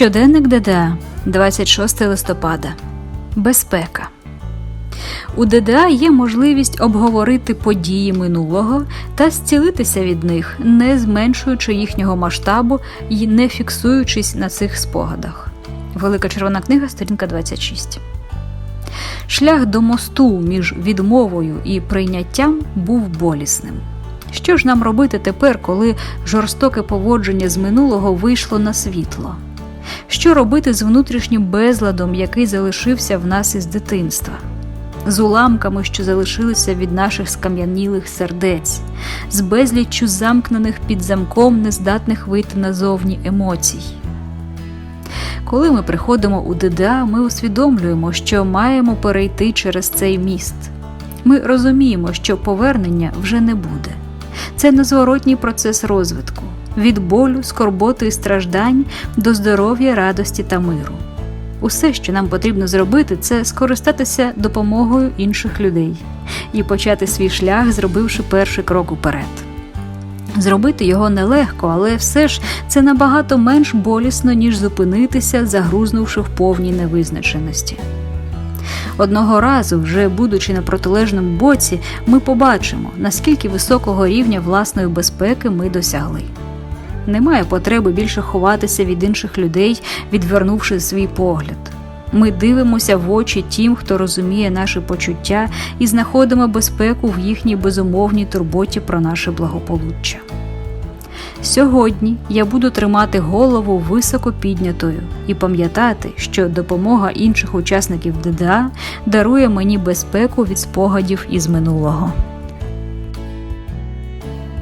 Щоденник ДДА, 26 листопада. Безпека. У ДДА є можливість обговорити події минулого та зцілитися від них, не зменшуючи їхнього масштабу і не фіксуючись на цих спогадах. Велика червона книга, сторінка 26. Шлях до мосту між відмовою і прийняттям був болісним. Що ж нам робити тепер, коли жорстоке поводження з минулого вийшло на світло? Що робити з внутрішнім безладом, який залишився в нас із дитинства? З уламками, що залишилися від наших скам'янілих сердець, з безліччю замкнених під замком, нездатних вийти назовні емоцій. Коли ми приходимо у ДДА, ми усвідомлюємо, що маємо перейти через цей міст. Ми розуміємо, що повернення вже не буде. Це незворотній процес розвитку від болю, скорботи і страждань до здоров'я, радості та миру. Усе, що нам потрібно зробити, це скористатися допомогою інших людей і почати свій шлях, зробивши перший крок уперед. Зробити його нелегко, але все ж це набагато менш болісно, ніж зупинитися, загрузнувши в повній невизначеності. Одного разу, вже будучи на протилежному боці, ми побачимо, наскільки високого рівня власної безпеки ми досягли. Немає потреби більше ховатися від інших людей, відвернувши свій погляд. Ми дивимося в очі тим, хто розуміє наші почуття, і знаходимо безпеку в їхній безумовній турботі про наше благополуччя. Сьогодні я буду тримати голову високо піднятою і пам'ятати, що допомога інших учасників ДДА дарує мені безпеку від спогадів із минулого.